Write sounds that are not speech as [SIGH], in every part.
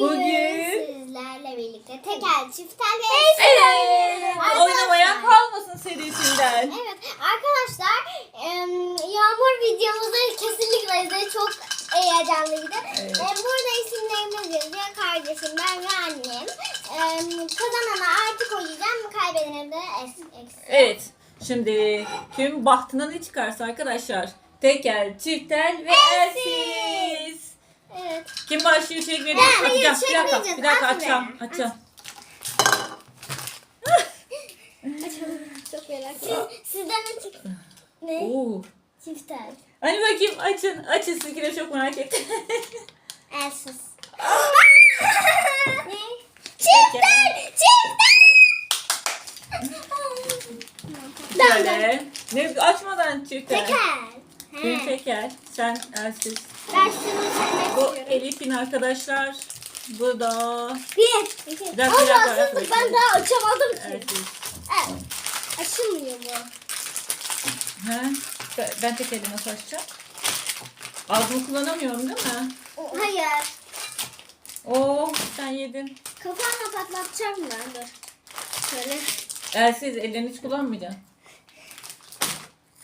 Bugün, Bugün- sizlerle birlikte tekel, çiftel ve Evet. Oynamayan kalmasın serisinden. Evet arkadaşlar Yağmur videomuzu kesinlikle izle çok heyecanlıydı. Evet. Em, burada isimlerimiz yazıyor. Kardeşim ben ve annem. Em, kazanana artık oynayacağım. Kaybedene de eksi. Evet. Şimdi kim bahtına ne çıkarsa arkadaşlar. Tekel, çiftel ve elsiz. Evet. Kim başlıyor çek verin. Ben, hayır, Açacağım. Bir dakika. Bir dakika At açacağım. ver. Açacağım. Çok merak ediyorum. Sizden açık. Ne? Oo. Çiftel. Hadi bakayım açın. Açın sizinkileri çok merak ettim. Elsiz. [LAUGHS] ne? Çiftel, Çiftel! Böyle. Ne açmadan çiftel. Tekel. Bir He. tekel. Sen elsiz. Ben şunu çekmek Bu istiyorum. Elif'in arkadaşlar. Bu da Bir. iki. Bir dakika, Ama bir dakika, aslında bir ben daha açamadım ki. elsiz. Evet. Açılmıyor bu. He? Ben, ben tekel'i nasıl açacağım? Ağzımı kullanamıyorum değil mi? Hayır. Oo sen yedin. Kafamla patlatacağım ben dur. Şöyle. Elsiz ellerini hiç kullanmayacaksın.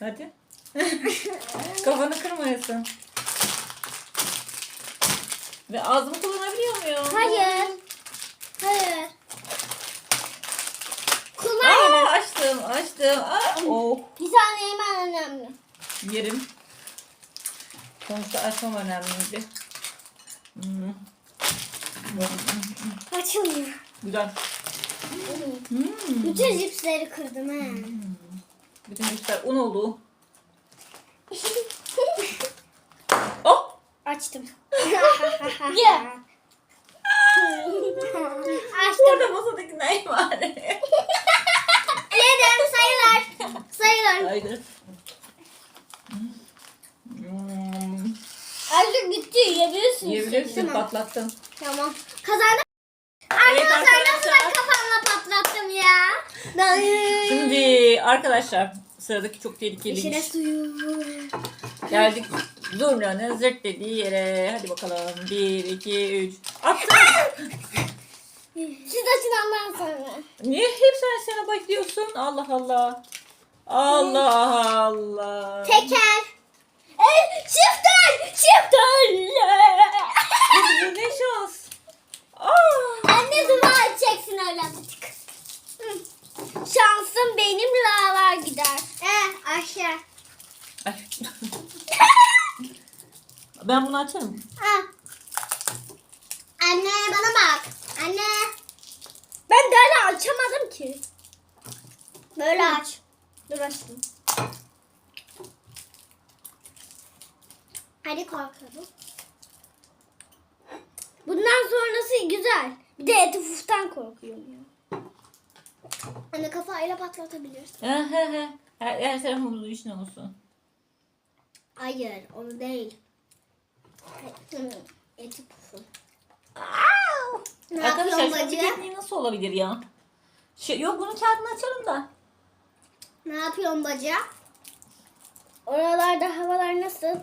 Hadi. [LAUGHS] Kafanı kırmayasın. Ve ağzımı kullanabiliyor muyum? Hayır. Hayır. Kullan Aa, yine. açtım açtım. Aa, oh. Bir saniye hemen önemli. Yerim. Sonuçta açmam önemliydi. Hmm. Açılmıyor. Güzel. Hmm. Bütün cipsleri kırdım he. Bütün işler un oldu. Oh! Açtım. [LAUGHS] Ya. Açtım. Burada masadaki ne var? [LAUGHS] Yedim sayılar. Sayılar. Haydi. Hmm. Artık bitti yiyebilirsiniz. Yiyebilirsin Tamam. patlattın. Tamam. Kazandım. Arkadaşlar nasıl arkadaşlar. ben kafamla patlattım ya. Şimdi arkadaşlar sıradaki çok tehlikeli İçine iş. suyu. Geldik Zurna'nın zırt dediği yere. Hadi bakalım. Bir, iki, üç. Attın. Siz açın ondan sonra. Niye hep sen sana bakıyorsun? Allah Allah. Allah Allah. Teker. E. Çiftel. Kız bu ne şans. Aa. Anne dua edeceksin öyle. Tık. Hı. Şansım benim lava gider. Eh aşağı. Ay. [LAUGHS] ben bunu açarım. Ha. Anne bana bak. Anne. Ben böyle açamadım ki. Böyle aç. Dur açtım. Hadi kalkalım. Bundan sonrası güzel. Bir de eti puftan korkuyorum ya. Anne kafayla patlatabilirsin. He he he. Her, her tarafımız işin olsun. Hayır onu değil. Eti pufu. Ne Arkadaşlar yapıyorsun şu bacı? tekniği nasıl olabilir ya? Şey, yok bunun kağıdını açalım da. Ne yapıyorsun bacı? Oralarda havalar nasıl?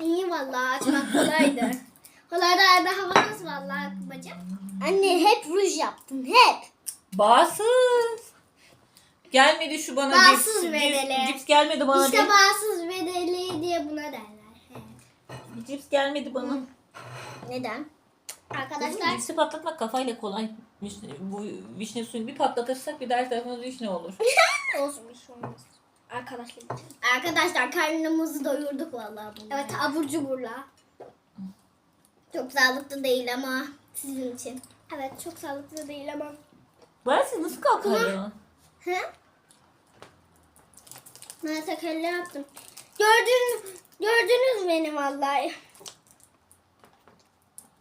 İyi vallahi açmak [LAUGHS] kolaydı. Oralarda hava nasıl vallahi bacı? Anne hep ruj yaptın hep. Bağımsız. Gelmedi şu bana Bağımsız cips. bedeli. Cips, cips gelmedi bana. işte bir. bağımsız bedeli diye buna derler. Cips gelmedi bana. Neden? Arkadaşlar Cipsi patlatmak kafayla kolay. Vişne, bu vişne suyunu bir patlatırsak bir de her tarafımız vişne olur. [LAUGHS] olsun bir şey olmaz. Arkadaşlar için. Arkadaşlar karnımızı doyurduk vallahi bunu. Evet abur cuburla. Çok sağlıklı değil ama sizin için. Evet çok sağlıklı değil ama. Ben siz nasıl kalkar ya? Hı? Ben tekerle yaptım. Gördün, gördünüz beni vallahi.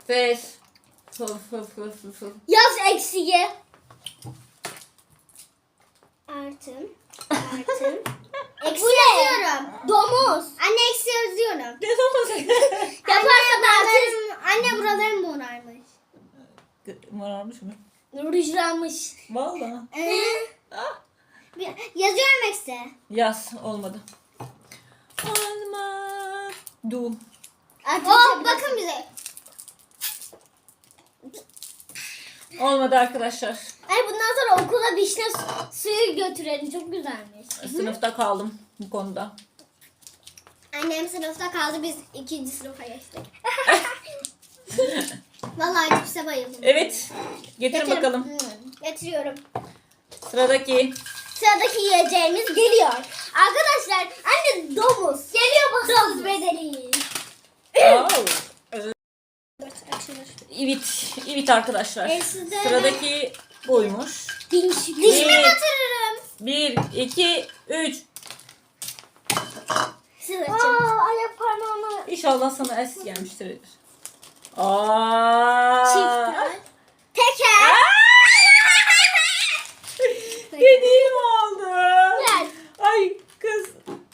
Fes. Yaz eksiği. Artım. Artım. [LAUGHS] Eksi yazıyorum. Domuz. Anne eksi yazıyorum. Ne zaman [LAUGHS] Yaparsa artım. Anne buralarım morarmış. Morarmış mı? Rujlanmış. Valla. Ee, Ah. yazıyorum eksi. Yaz olmadı. Olma. Du. Oh bakın bize. Olmadı arkadaşlar. Ay bundan sonra okula vişne su- suyu götürelim. Çok güzelmiş. Sınıfta kaldım bu konuda. Annem sınıfta kaldı. Biz ikinci sınıfa geçtik. [LAUGHS] Vallahi cipse bayıldım. Evet. Getir Getir. bakalım. Hmm, Getiriyorum. Sıradaki. Sıradaki yiyeceğimiz geliyor. Arkadaşlar anne domuz. Geliyor bakalım. Domuz bedeli. Oh. Evet. Evet arkadaşlar. E, sizde Sıradaki buymuş. Diş, dişimi Evet. batırırım. Bir, iki, üç. Sıra Aa, ayak parmağımı. İnşallah sana elsiz gelmiştir. Aa. Çift. Teker. Dediğim oldu. Gel. Ay kız.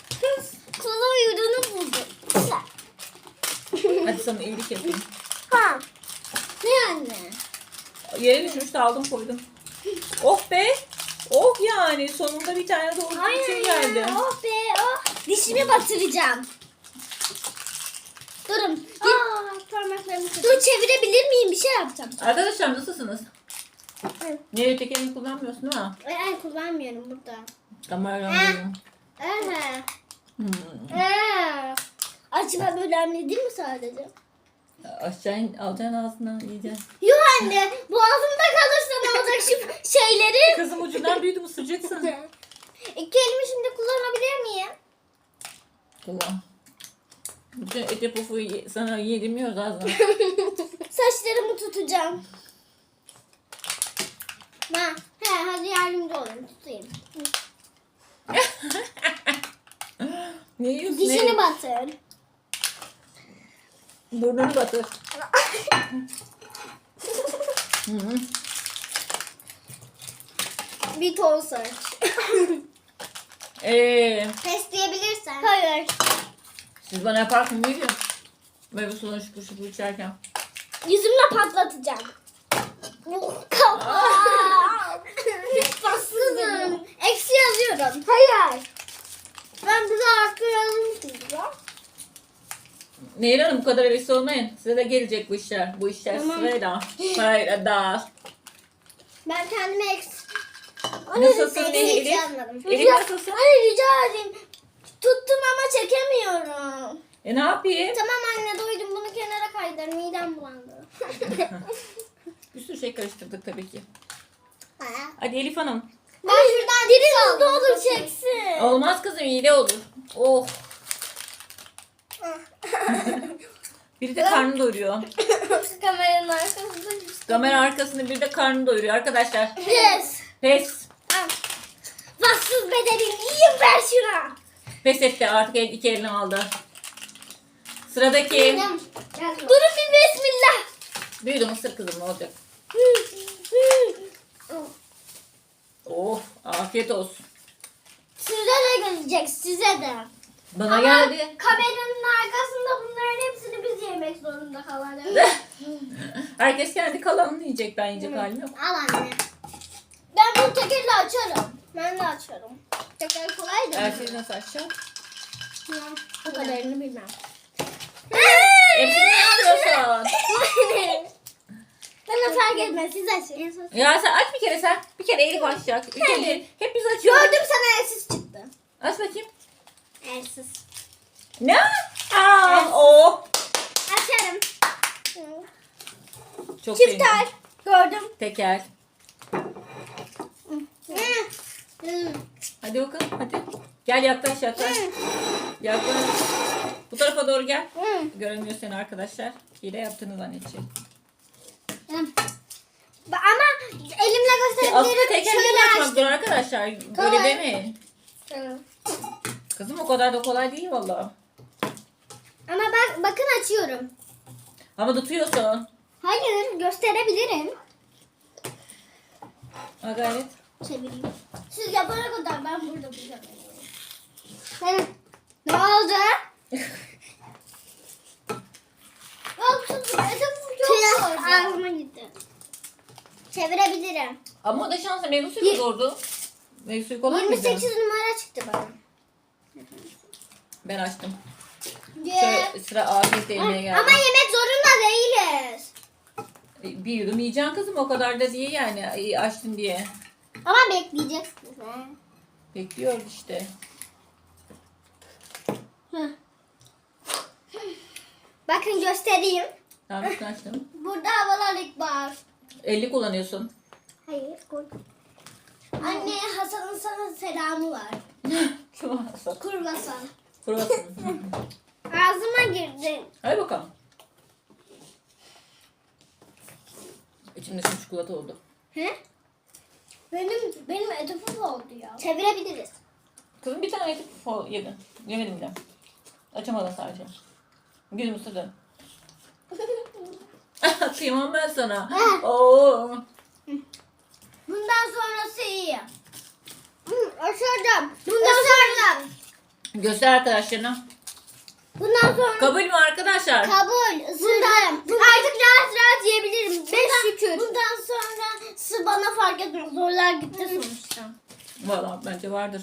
Kız. Kola uyuduğunu buldum. Güzel. Hadi sana iyilik yapayım. Ha. Ne anne? Yere düşmüştü aldım koydum. Oh be. Oh yani sonunda bir tane doğru bir şey geldi. Oh be oh. Dişimi batıracağım. Durun. Aa, parmaklarımı Dur çevirebilir miyim? Bir şey yapacağım. Arkadaşlar nasılsınız? Evet. Niye tekerini kullanmıyorsun? Ay, ay kullanmıyorum burada. Kamera Ha. alıyorum. Ee. Hmm. Ee. Acaba böyle önemli değil mi sadece? Aşağı alacaksın ağzından yiyeceksin. Yok anne. Boğazımda kalırsa ne olacak şu şeyleri? [LAUGHS] Kızım ucundan büyüdü mü ısıracaksın. İki elimi şimdi kullanabilir miyim? Kullan. Bütün eti pufu ye- sana yedirmiyoruz ağzına. [LAUGHS] Saçlarımı tutacağım. Ha, he, hadi yardımcı olayım tutayım. [LAUGHS] ne yiyorsun? Dişini batır. Burnunu batır. Hı. [LAUGHS] Bir ton saç. Ee, Pes diyebilirsen. Hayır. siz bana yaparsın mıydı? Meyve sularını şıpır şıpır içerken. Yüzümle patlatacağım. Kafam. Bassızım. Eksi yazıyorum. Hayır. Ben burada artı yazmışım. Nehir Hanım bu kadar hevesli olmayın. Size de gelecek bu işler. Bu işler Tamam. sırayla. Sırayla. Ben kendime eksi... Nasılsın Nehir? hiç yazmadım. Elif nasılsın? Anne rica edeyim. Tuttum ama çekemiyorum. E ne yapayım? Tamam anne doydum bunu kenara kaydır. Midem bulandı. [LAUGHS] Bir sürü şey karıştırdık tabii ki. Ha. Hadi Elif Hanım. Ben şuradan Biriniz de olur çeksin. Olmaz kızım iyi de olur. Oh. [LAUGHS] Biri de karnını doyuruyor. Kameranın arkasında. Kamera arkasında bir de karnını doyuruyor arkadaşlar. Yes. Pes. Vassız bedelim. İyiyim ver şuna. Pes etti artık el- iki elini aldı. Sıradaki. Durun bir bismillah. Büyüdü mısır kızım ne olacak? [LAUGHS] Oh afiyet olsun. Size de gelecek size de. Bana geldi. Kameranın arkasında bunların hepsini biz yemek zorunda kalacağız. [LAUGHS] Herkes kendi kalanını yiyecek. Ben yiyecek halim yok. Al anne. Ben bunu tekerle açarım. Ben de açarım. Teker kolay da. Erkeği nasıl açacağım? O kadarını bilmem. Hepsini ne yapıyorsun? [LAUGHS] Bana fark etmez siz açın. Ya sen aç bir kere sen. Bir kere Elif açacak. Bir kere hep biz açıyoruz. Gördüm sana elsiz çıktı. Aç bakayım. Elsiz. Ne? Aa, oh. Açarım. Çok Çift tel. Gördüm. Teker. Hı. Hadi bakalım hadi. Gel yaklaş yaklaş. Yaklaş. Bu tarafa doğru gel. Göremiyor seni arkadaşlar. Hile yaptığını zannedecek. Ba- Ama elimle Aslında gösterebilirim. tekerle Şöyle yapmak zor arkadaşlar. Böyle Kolay. demeyin. Hı. Kızım o kadar da kolay değil valla. Ama ben bakın açıyorum. Ama tutuyorsun. Hayır gösterebilirim. Ha gayret. Çevireyim. Siz yapana kadar ben burada bulacağım. Hı. Ne oldu? [LAUGHS] Yoksa çok zor. Ağzıma gitti. Çevirebilirim. Ama o da şansa meyve suyu mu zordu? Meyve suyu kolay mıydı? 28 numara çıktı bana. Ben açtım. Şöyle sıra afiyet yemeğe geldi. Ama yemek zorunda değiliz. Bir yudum yiyeceksin kızım o kadar da diye yani Ay, açtın diye. Ama bekleyeceksiniz. ha. Bekliyoruz işte. Bakın göstereyim. Üstünü açtım. Burada havalarlık var. 50 kullanıyorsun. Hayır koy. Anne Hasan'ın sana selamı var. Kruvasan. Kurbasan. Kruvasan. Ağzıma girdi. Hadi bakalım. İçimde şimdi çikolata oldu. He? Benim benim etofum oldu ya. Çevirebiliriz. Kızım bir tane yedim. O, yedin. Yemedim de. Açamadın sadece. Gözüm ısırdı. [LAUGHS] Kıyamam ben sana. Oo. Bundan sonrası iyi. Açacağım. Bundan sonra. Göster arkadaşlarına. Bundan sonra. Kabul mü arkadaşlar? Kabul. Bundan, artık rahat rahat yiyebilirim. Beş şükür. Bundan sonra sı bana fark etmez. Zorlar gitti sonuçta. Valla bence vardır.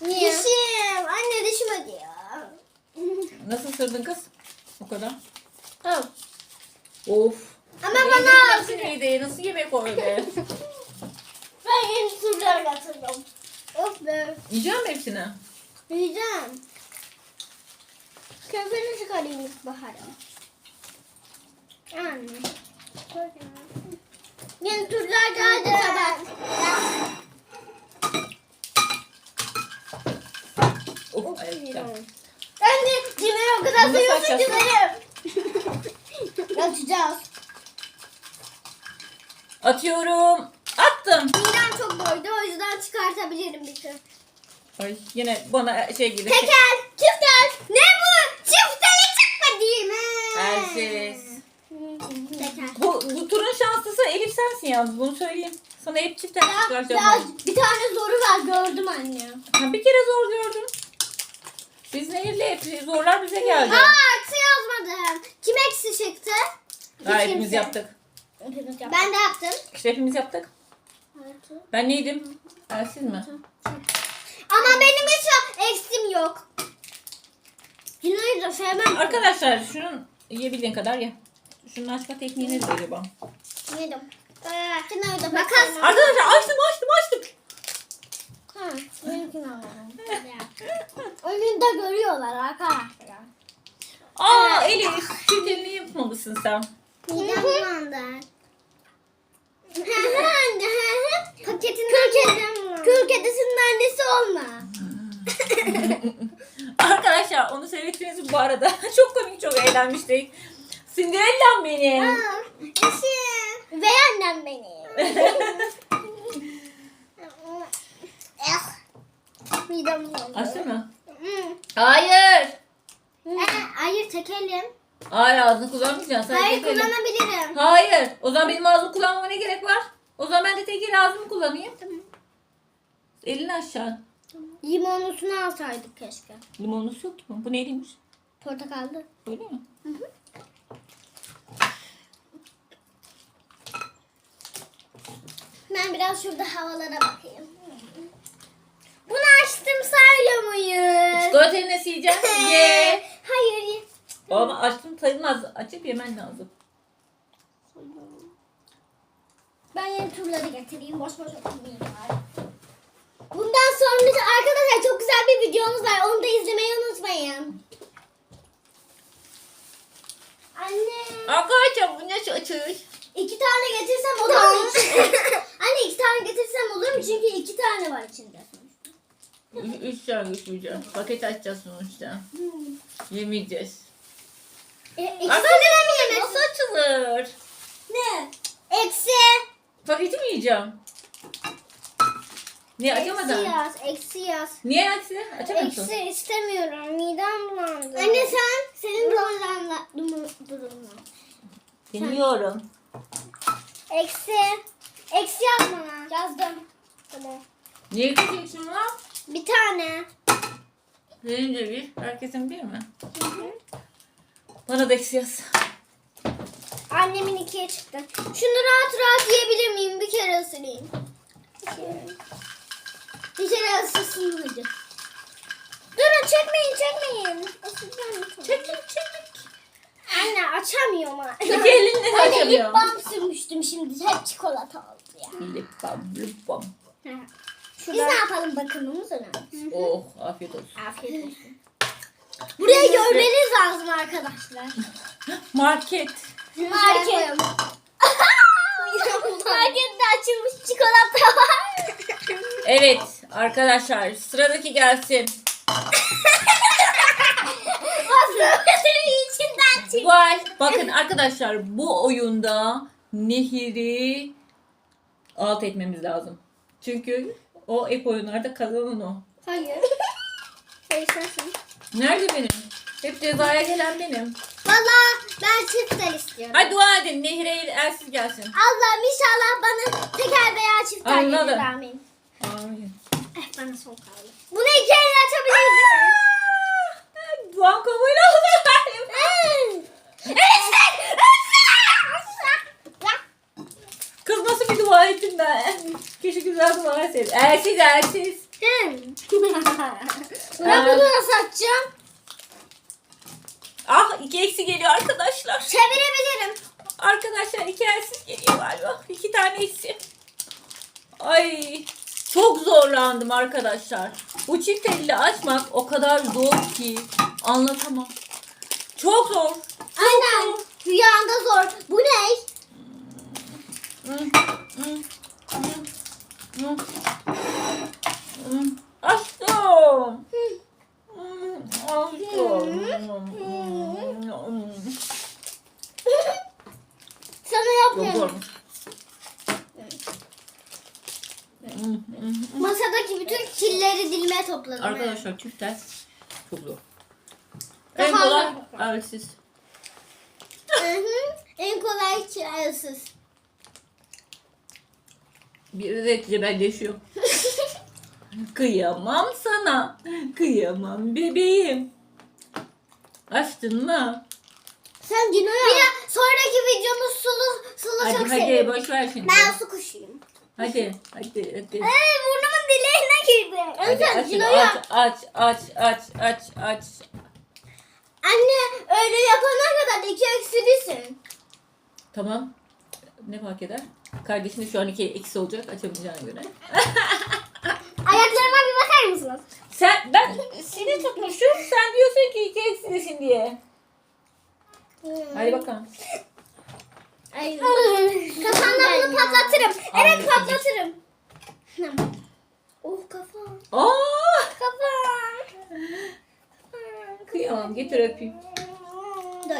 Niye? Dişim. Anne dişim acıyor. Nasıl ısırdın kız? O kadar. Tamam. Of. Ama bana yiyeceksin neydi? Nasıl yemek o öyle? [LAUGHS] ben yeni getirdim. Of be. Yiyeceğim mi hepsini? Yiyeceğim. Köpeğini çıkarayım ilkbaharım. Anne. Yeni türler geldi sabah. Of ayakta. Anne Cimer'i o kadar Bunu seviyorsun. Cimer'i. [LAUGHS] Açacağız. Atıyorum. Attım. Midem çok doydu o yüzden çıkartabilirim bir tür. Ay yine bana şey gibi. Tekel, çiftel. Ne bu? Çifteli çıkma değil mi? Elsiz. Tekel. Bu, bu turun şanslısı Elif sensin yalnız bunu söyleyeyim. Sana hep çiftten Ya, çıkaracağım. ya, bir tane zoru var gördüm anne. Ben bir kere zor gördüm. Biz Nehir'le hep zorlar bize geldi. Aa eksi yazmadım. Kim eksi çıktı? Ha, hepimiz kimse. yaptık. Ben de yaptım. İşte hepimiz yaptık. Ben neydim? Elsiz mi? Ama benim hiç eksim yok. Cino'yu da sevmem. Arkadaşlar şunun yiyebildiğin kadar ye. Şunun açma tekniği nedir acaba? Yedim. Cino'yu da Makas. Arkadaşlar açtım açtım açtım. Ha, benimkini alalım. Önünde görüyorlar arkadaşlar. Aa Elif çiftelini yapmamışsın sen. Midem bulandı. Paketin kül, kül kedisinin annesi olma. [LAUGHS] Arkadaşlar onu seyrettiğiniz bu arada [LAUGHS] çok komik çok eğlenmiştik. Cinderella'm benim. Eşim. Ve annem benim. Eh. [LAUGHS] Midem bulandı. Açtın mı? Hmm. Hayır. Ee, hayır tekelim. Hayır ağzını kullanmayacaksın. Sen Hayır tek elin. kullanabilirim. Hayır. O zaman benim ağzımı kullanmama ne gerek var? O zaman ben de tek el ağzımı kullanayım. Elini aşağı. Limonlusunu alsaydık keşke. Limonlusu yok ki bunun. Bu neyliymiş? Portakallı. Öyle mi? Ben biraz şurada havalara bakayım. Bunu açtım sayıyor muyuz? Çikolatayı nasıl yiyeceksin? Ye. [LAUGHS] Hayır. Ama açtım sayılmaz. Açıp yemen lazım. Ben yeni turları getireyim. Boş boş oturmayayım bari. Bundan sonra arkadaşlar çok güzel bir videomuz var. Onu da izlemeyi unutmayın. Anne. Arkadaşlar bu nasıl açılır? iki tane getirsem olur mu? [LAUGHS] Anne iki tane getirsem olur mu? Çünkü iki tane var içinde. Ü- Üç tane götüreceğim. Paket açacağız sonuçta. Yemeyeceğiz. E, ikisini Arkadaşlar nasıl açılır? Ne? Eksi. Paketi mi yiyeceğim? Niye Eksi açamadın? yaz. Eksi yaz. Niye aksi? Açamıyorsun. Eksi istemiyorum. Midem bulandı. Anne sen senin durumlarla durumun. Bilmiyorum. Eksi. Eksi yaz bana. Yazdım. Tamam. Niye kızıyorsun lan? Bir tane. Benim de bir. Herkesin bir mi? Bana da eksi yaz. Annemin ikiye çıktı. Şunu rahat rahat yiyebilir miyim? Bir kere ısırayım. Bir kere. Bir kere ısırsın hadi. Durun çekmeyin çekmeyin. Isıracağım. Çek çek çek. Anne açamıyorum ha. Elinle de Anne lip açamıyorum. balm sürmüştüm şimdi. Hep çikolata oldu ya. Lip balm, lip balm. Biz ne yapalım bakımımız önemli. Oh afiyet olsun. Afiyet olsun. Burayı görmeniz lazım arkadaşlar. Market. Market. [LAUGHS] Markette açılmış çikolata var. Evet arkadaşlar sıradaki gelsin. [LAUGHS] Masanın içinden çıktı. Tuval. Bakın arkadaşlar bu oyunda Nehir'i alt etmemiz lazım. Çünkü o hep oyunlarda kazanan o. Hayır. Hayır sensin. Nerede benim? Hep cezaya gelen benim. Valla ben çiftel istiyorum. Hadi dua edin Nehir'e elsiz gelsin. Allah'ım inşallah bana teker veya çiftel Anladım. gelir amin. Amin. Eh bana son kaldı. Bunu iki elle açabiliriz değil mi? Duan kabul oldu. [LAUGHS] Kız nasıl bir dua ettin ben? Keşke güzel dua etseydin. Elsiz elsiz. Ben [LAUGHS] bunu nasıl açacağım? Ah iki eksi geliyor arkadaşlar. Çevirebilirim. Arkadaşlar iki elsiz geliyor galiba. İki tane eksi. Ay çok zorlandım arkadaşlar. Bu çift elle açmak o kadar zor ki anlatamam. Çok zor. Aynen. Rüyanda zor. Bu ne? Hı, hı. Hı. Açtım. Sana yapmıyorum. Masadaki bütün killeri dilime topladım. Arkadaşlar çok zor. Daha En kolay elsiz. Hı hı. En kolay kirasız. Bir de cebelleşiyor. Kıyamam sana. Kıyamam bebeğim. Açtın mı? Sen Dino'ya... Bir de sonraki videomuz sulu, sulu Hadi çok hadi seviyorum. boş ver şimdi. Ben su kuşuyum. Hadi hadi hadi. Ee, burnumun dileğine girdi. Hadi Sen aç, Dino'ya... aç aç aç aç aç aç. Anne öyle yapana kadar iki eksilisin. Tamam. Ne fark eder? Kardeşine şu an iki eksi olacak açamayacağına göre. [LAUGHS] Ayaklarıma bir bakar mısınız? Sen ben seni tutmuşum. Sen diyorsun ki iki eksidesin diye. Hadi bakalım. Ay. Kafamla bunu patlatırım. Evet patlatırım. Oh kafam. Aa! Kafam. Kıyamam getir öpeyim. Dur.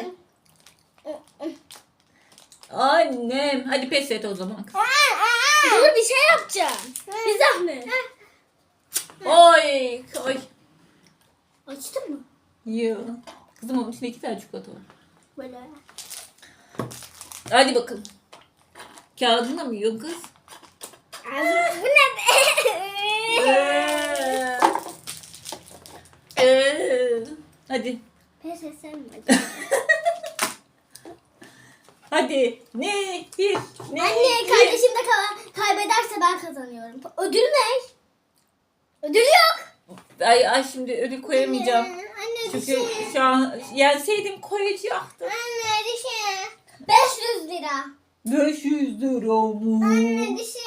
Annem. Hadi pes et o zaman. Dur bir şey yapacağım. Bir zahmet. Oy. Oy. Açtın mı? Yo. Kızım onun içinde iki tane çikolata var. Böyle. Hadi bakalım. Kağıdını mı yiyor kız? Bu ne be? Ee, ee. Hadi. Pes etsem mi? [LAUGHS] Hadi. Ne? Bir. Ne? Anne kardeşim de ka- kaybederse ben kazanıyorum. Ödül ne? Ödül yok. Ay, ay şimdi ödül koyamayacağım. Anne, anne Çünkü düşün. şu an yenseydim koyacaktım. Anne düşün. 500 lira. 500 lira mı? Anne düşün.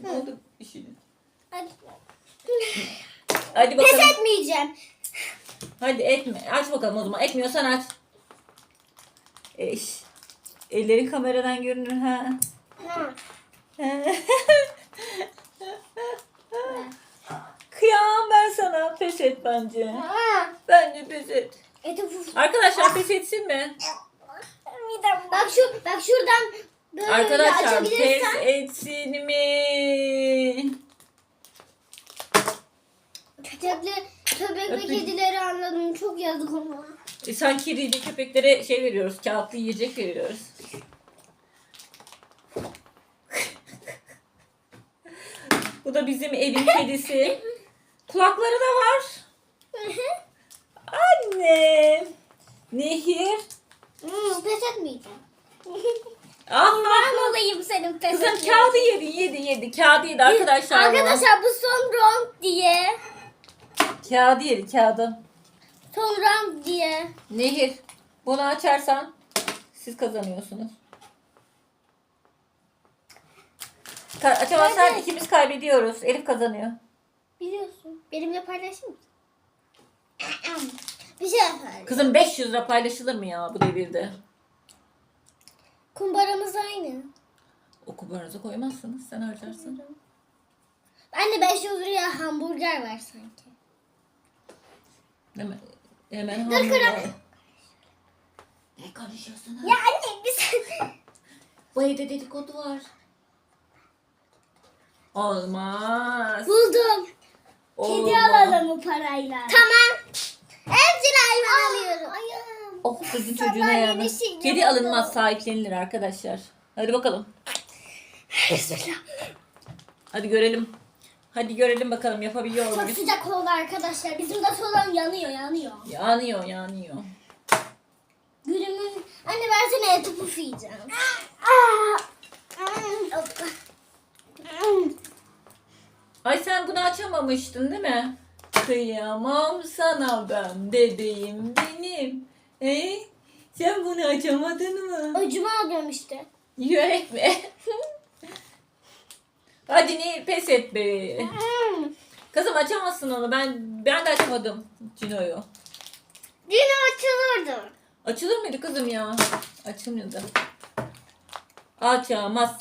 Ne oldu işinin? Hadi. Hadi Pes bakalım. etmeyeceğim. Hadi etme. Aç bakalım o zaman. Etmiyorsan aç. Eş. Ellerin kameradan görünür ha. Ha. Kıyamam ben sana. Pes et bence. Ha. Bence pes et. Eti puf. Arkadaşlar pes etsin mi? Bak şu bak şuradan böyle Arkadaşlar pes açabilirsen. etsin mi? Köpekli, köpek ve Öpeyim. kedileri anladım. Çok yazık ona. E, sanki kediyle köpeklere şey veriyoruz. Kağıtlı yiyecek veriyoruz. Bu da bizim evin kedisi. [LAUGHS] Kulakları da var. Anne. Nehir. Hmm, pes etmeyeceğim. [LAUGHS] Ah, Ben olayım senin pes Kızım etmeyeceğim. kağıdı yedi yedi yedi. Kağıdı yedi arkadaşlar. bu. Arkadaşlar bu son round diye. Kağıdı yedi kağıdı. Son round diye. Nehir. Bunu açarsan Siz kazanıyorsunuz. Ka- Açamazsan Evet. ikimiz kaybediyoruz. Elif kazanıyor. Biliyorsun. Benimle paylaşır mısın? Bir şey yapar. Kızım 500 lira paylaşılır mı ya bu devirde? Kumbaramız aynı. O kubaranıza koymazsınız. Sen harcarsın. Ben de 500 liraya hamburger var sanki. Hemen, hemen Dur, hamburger. kıram. Ne konuşuyorsun? Ya anne biz... Bu evde dedikodu var. Olmaz. Buldum. Kedi alalım bu parayla. Tamam. Hepsini hayvan alıyorum. Ayağım. Oh kızın çocuğuna yardım. şey Kedi alınmaz sahiplenilir arkadaşlar. Hadi bakalım. Hadi görelim. Hadi görelim bakalım yapabiliyor Çok muyuz? sıcak oldu arkadaşlar. Bizim de salon yanıyor yanıyor. Yanıyor yanıyor. Gülümün... Anne versene eti puf yiyeceğim. Ay sen bunu açamamıştın değil mi? Kıyamam sana ben bebeğim benim. E? Sen bunu açamadın mı? Öcümü alıyorum işte. Yürek mi? [LAUGHS] Hadi ne pes et be. Kızım açamazsın onu. Ben ben de açamadım Cino'yu. Yine açılırdı. Açılır mıydı kızım ya? Açılmıyordu. Açamaz.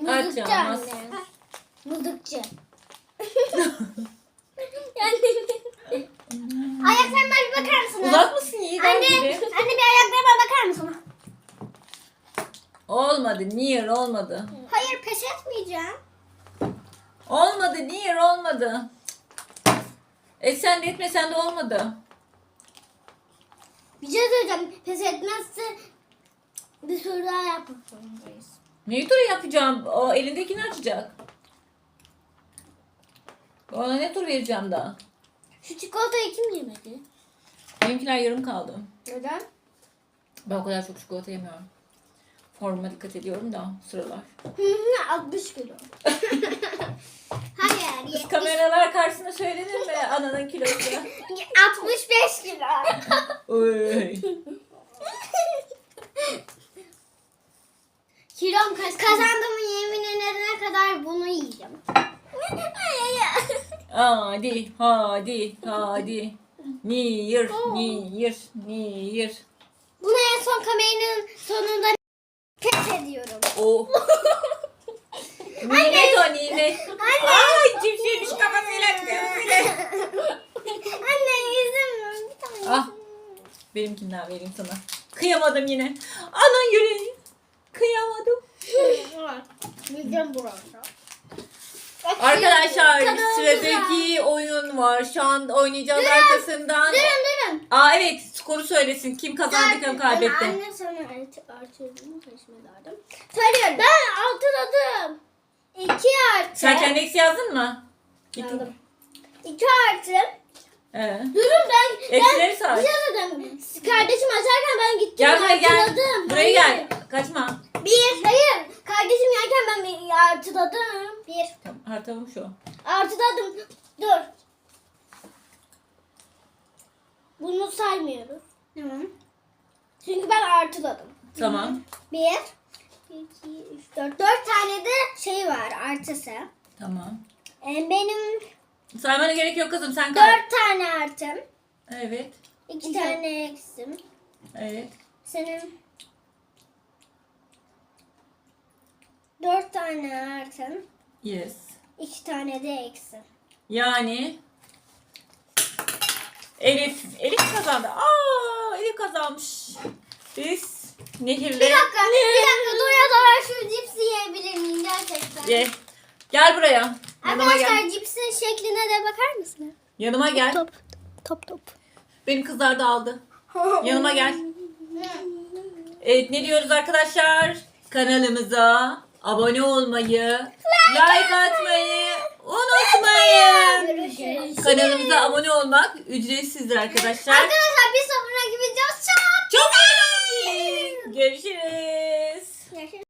Mızıkçı Açamaz. anne. Mızıkçı. yani... Ayaklarıma bir bakar mısın? Uzak mısın Yiğiden Anne, gibi? anne bir ayaklarıma bakar mısın? Olmadı. Niye olmadı? Hayır pes etmeyeceğim. Olmadı. Niye olmadı? E sen de etmesen de olmadı. Bir şey söyleyeceğim. Pes etmezse bir soru daha yapmak zorundayız. Neyi tur yapacağım? O elindekini açacak. Ona ne tur vereceğim daha? Şu çikolatayı kim yemedi? Benimkiler yarım kaldı. Neden? Ben o kadar çok çikolata yemiyorum. Formuma dikkat ediyorum da sıralar. Hı hı 60 kilo. [LAUGHS] Hayır Kız 70. kameralar karşısında söylenir mi ananın kilosu? [LAUGHS] 65 kilo. Oy. Hadi, hadi, hadi. Niyir, niyir, niyir. Bunu en son kameranın sonunda pes ediyorum. Oh. [LAUGHS] nimet o nimet. Anne. Ay cipsiymiş kafasıyla. [LAUGHS] Anne yüzüm bir tane. Ah. Benimkinden vereyim sana. Kıyamadım yine. Ana yüreği. Kıyamadım. Yüzüm buramda. Arkadaşlar Kanalımıza- sıradaki oyun var. Şu an oynayacağız Durun. arkasından. Durun durun. Aa evet skoru söylesin. Kim kazandı kim kaybetti. Anne sana artı artırdım karışmalardım. Söylüyorum. Ben altıladım. İki artı. Sen kendi eksi yazdın mı? Git. Yazdım. İki artı. Ee, Durun ben. Eksileri ben say. bir şey söyledim. Kardeşim açarken ben gittim. Gel buraya gel. artıladım. Buraya Hayır. gel. Kaçma. Bir. Hayır. Kardeşim yerken ben bir artıladım. Bir. Tamam, hartamım şu. Artıladım. Dur. Bunu saymıyoruz. Tamam. Çünkü ben artıladım. Tamam. Bir, iki, üç, dört. Dört tane de şey var artısı. Tamam. Ee, benim Saymana gerek yok kızım sen kal. dört tane artım. Evet. iki tane eksim. Evet. Senin dört tane artım. Yes. iki tane de eksim. Yani Elif Elif kazandı. Aa Elif kazanmış. Biz Nehir'le Bir dakika, bir dakika. Doya doya şu cipsi yiyebilir miyim gerçekten? Ye. Gel buraya. Yanıma Arkadaşlar gel. cipsin şekline de bakar mısınız? Yanıma gel. Top, top, top. Benim kızlar da aldı. [LAUGHS] Yanıma gel. Evet ne diyoruz arkadaşlar? Kanalımıza abone olmayı, like atmayı unutmayın. Görüşürüz. Kanalımıza abone olmak ücretsizdir arkadaşlar. Arkadaşlar bir sonraki videomuz çok Çok eğlenceli. Görüşürüz. Görüşürüz.